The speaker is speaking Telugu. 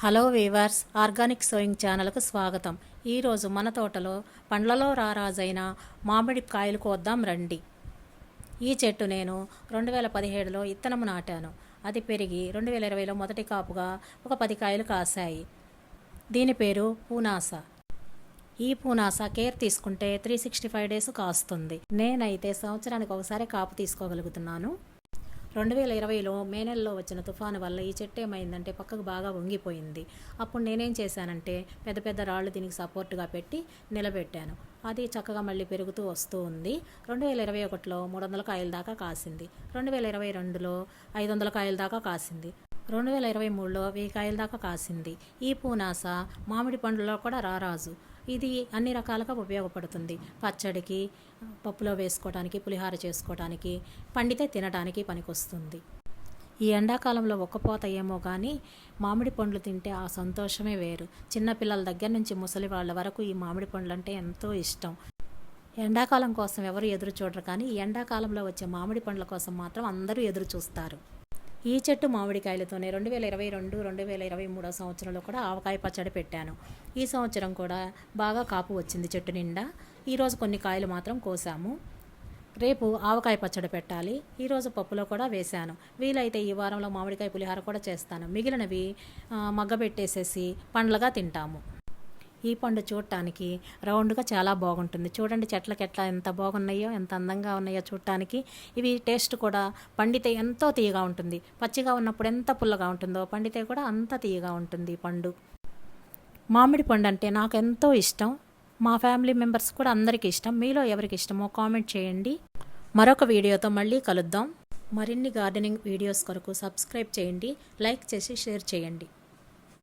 హలో వీవర్స్ ఆర్గానిక్ సోయింగ్ ఛానల్కు స్వాగతం. ఈరోజు మన తోటలో పండ్లలో రారాజైన మామిడి కాయలు కోద్దాం రండి. ఈ చెట్టు నేను రెండు వేల పదిహేడులో ఇత్తనము నాటాను. అది పెరిగి రెండు వేల ఇరవైలో మొదటి కాపుగా ఒక పది కాయలు కాశాయి. దీని పేరు పూనాస. ఈ పూనాస కేర్ తీసుకుంటే త్రీ సిక్స్టీ ఫైవ్ డేస్ కాస్తుంది. నేనైతే సంవత్సరానికి ఒకసారి కాపు తీసుకోగలుగుతున్నాను. రెండు వేల ఇరవైలో మే నెలలో వచ్చిన తుఫాను వల్ల ఈ చెట్టు ఏమైందంటే పక్కకు బాగా వంగిపోయింది. అప్పుడు నేనేం చేశానంటే పెద్ద పెద్ద రాళ్ళు దీనికి సపోర్ట్గా పెట్టి నిలబెట్టాను. అది చక్కగా మళ్ళీ పెరుగుతూ వస్తూ ఉంది. రెండు వేల ఇరవై ఒకటిలో మూడు వందల కాయల దాకా కాసింది. రెండు వేల ఇరవై రెండులో ఐదు వందల కాయల దాకా కాసింది. రెండు వేల ఇరవై మూడులో వెయ్యి కాయల దాకా కాసింది. ఈ పూనాస మామిడి పండ్లలో కూడా రారాజు. ఇది అన్ని రకాలుగా ఉపయోగపడుతుంది. పచ్చడికి పప్పులో వేసుకోవడానికి పులిహార చేసుకోవడానికి పండితే తినడానికి పనికొస్తుంది. ఈ ఎండాకాలంలో ఒక్కపోత ఏమో కానీ మామిడి పండ్లు తింటే ఆ సంతోషమే వేరు. చిన్నపిల్లల దగ్గర నుంచి ముసలి వాళ్ళ వరకు ఈ మామిడి పండ్లు అంటే ఎంతో ఇష్టం. ఎండాకాలం కోసం ఎవరు ఎదురు చూడరు కానీ ఈ ఎండాకాలంలో వచ్చే మామిడి పండ్ల కోసం మాత్రం అందరూ ఎదురు చూస్తారు. ఈ చెట్టు మామిడికాయలతోనే రెండు వేల ఇరవై రెండు రెండు వేల ఇరవై మూడో సంవత్సరంలో కూడా ఆవకాయ పచ్చడి పెట్టాను. ఈ సంవత్సరం కూడా బాగా కాపు వచ్చింది చెట్టు నిండా. ఈరోజు కొన్ని కాయలు మాత్రం కోసాము. రేపు ఆవకాయ పచ్చడి పెట్టాలి. ఈరోజు పప్పులో కూడా వేశాను. వీలైతే ఈ వారంలో మామిడికాయ పులిహార కూడా చేస్తాను. మిగిలినవి మగ్గబెట్టేసేసి పండ్లగా తింటాము. ఈ పండు చూడటానికి రౌండ్గా చాలా బాగుంటుంది. చూడండి చెట్లకి ఎట్లా ఎంత బాగున్నాయో ఎంత అందంగా ఉన్నాయో చూడటానికి. ఇవి టేస్ట్ కూడా పండితే ఎంతో తీయగా ఉంటుంది. పచ్చిగా ఉన్నప్పుడు ఎంత పుల్లగా ఉంటుందో పండితే కూడా అంత తీయగా ఉంటుంది ఈ పండు. మామిడి పండు అంటే నాకు ఎంతో ఇష్టం. మా ఫ్యామిలీ మెంబర్స్ కూడా అందరికీ ఇష్టం. మీలో ఎవరికి ఇష్టమో కామెంట్ చేయండి. మరొక వీడియోతో మళ్ళీ కలుద్దాం. మరిన్ని గార్డెనింగ్ వీడియోస్ కొరకు సబ్స్క్రైబ్ చేయండి. లైక్ చేసి షేర్ చేయండి.